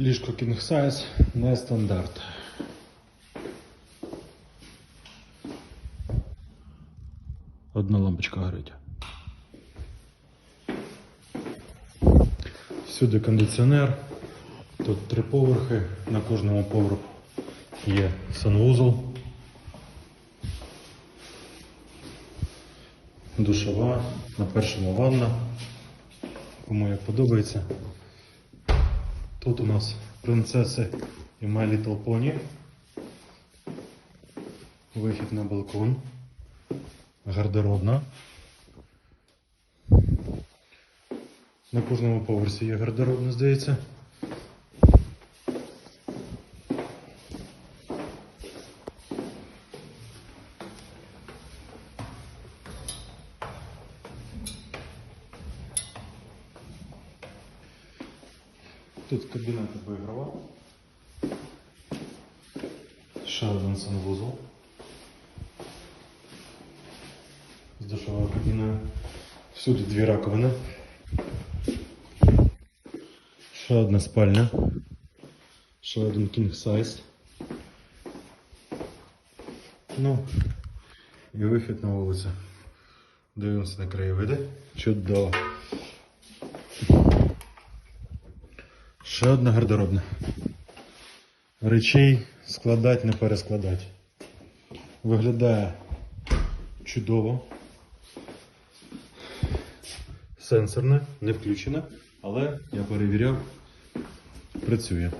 Ліжко King Size не стандарт. Одна лампочка горить. Всюди кондиціонер. Тут три поверхи. На кожному поверху є санвузол. Душова, на першому ванна. Кому як подобається. Тут у нас принцеси і My Little Pony. Вихід на балкон. Гардеробна. На кожному поверсі є гардеробна, здається. Тут кабінет виграва. Ще один санвузол. З душовою кабіною. Всюди дві раковини. Ще одна спальня. Ще один king size. Ну, і вихід на вулицю. Дивимося на краєвиди. Чудово. Ще одна гардеробна. Речей складати, не перескладати. Виглядає чудово. Сенсорне, не включене, але я перевіряв, працює.